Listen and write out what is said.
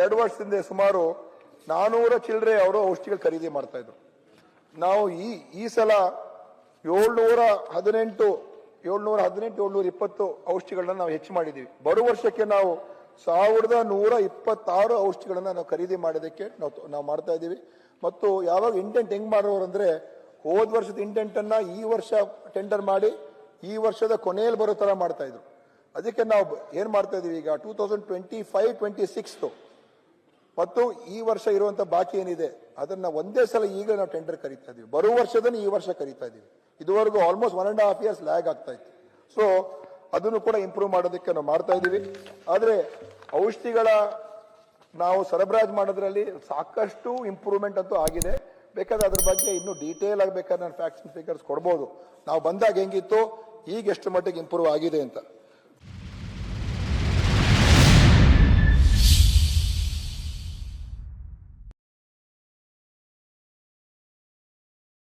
ಎರಡು ವರ್ಷದಿಂದ ಸುಮಾರು ನಾನೂರ ಚಿಲ್ಲರೆ ಅವರು ಔಷಧಿಗಳು ಖರೀದಿ ಮಾಡ್ತಾ ಇದ್ರು. ನಾವು ಈ ಈ ಸಲ ಏಳ್ನೂರ ಹದಿನೆಂಟು ಏಳ್ನೂರ ಹದಿನೆಂಟು, ಏಳ್ನೂರ ಇಪ್ಪತ್ತು ಔಷಧಿಗಳನ್ನ ನಾವು ಹೆಚ್ಚು ಮಾಡಿದ್ದೀವಿ ಬರುವ ವರ್ಷಕ್ಕೆ ನಾವು ಸಾವಿರದ ನೂರ ಇಪ್ಪತ್ತಾರು ಔಷಧಿಗಳನ್ನ ನಾವು ಖರೀದಿ ಮಾಡೋದಕ್ಕೆ ನಾವು ನಾವು ಮಾಡ್ತಾ ಇದ್ದೀವಿ. ಮತ್ತು ಯಾವಾಗ ಇಂಟೆಂಟ್ ಹೆಂಗ್ ಮಾಡೋರು ಅಂದ್ರೆ, ಹೋದ ವರ್ಷದ ಇಂಟೆಂಟ್ ಅನ್ನ ಈ ವರ್ಷ ಟೆಂಡರ್ ಮಾಡಿ, ಈ ವರ್ಷದ ಕೊನೆಯಲ್ಲಿ ಬರೋ ತರ ಮಾಡ್ತಾ ಇದ್ರು. ಅದಕ್ಕೆ ನಾವು ಏನು ಮಾಡ್ತಾ ಇದೀವಿ ಈಗ two thousand twenty five twenty six ಮತ್ತು ಈ ವರ್ಷ ಇರುವಂತ ಬಾಕಿ ಏನಿದೆ, ಅದನ್ನ ಒಂದೇ ಸಲ ಈಗ ನಾವು ಟೆಂಡರ್ ಕರಿತಾ ಇದೀವಿ. ಬರುವ ವರ್ಷದನ್ನು ಈ ವರ್ಷ ಕರಿತಾ ಇದೀವಿ. ಇದುವರೆಗೂ almost one and half years lag ಆಗ್ತಾ ಇತ್ತು. ಸೊ ಅದನ್ನು ಕೂಡ ಇಂಪ್ರೂವ್ ಮಾಡೋದಕ್ಕೆ ನಾವು ಮಾಡ್ತಾ ಇದೀವಿ. ಆದ್ರೆ, ಔಷಧಿಗಳ ನಾವು ಸರಬರಾಜು ಮಾಡೋದ್ರಲ್ಲಿ ಸಾಕಷ್ಟು ಇಂಪ್ರೂವ್ಮೆಂಟ್ ಅಂತೂ ಆಗಿದೆ. ಬೇಕಾದ್ರೆ ಅದ್ರ ಬಗ್ಗೆ ಇನ್ನೂ ಡೀಟೇಲ್ ಆಗಿ ಬೇಕಾದ್ರೆ ನಾನು ಫ್ಯಾಕ್ಟ್ಸ್ ಫಿಗರ್ಸ್ ಕೊಡ್ಬೋದು. ನಾವು ಬಂದಾಗ ಹೆಂಗಿತ್ತು, ಈಗ ಎಷ್ಟು ಮಟ್ಟಿಗೆ ಇಂಪ್ರೂವ್ ಆಗಿದೆ ಅಂತ.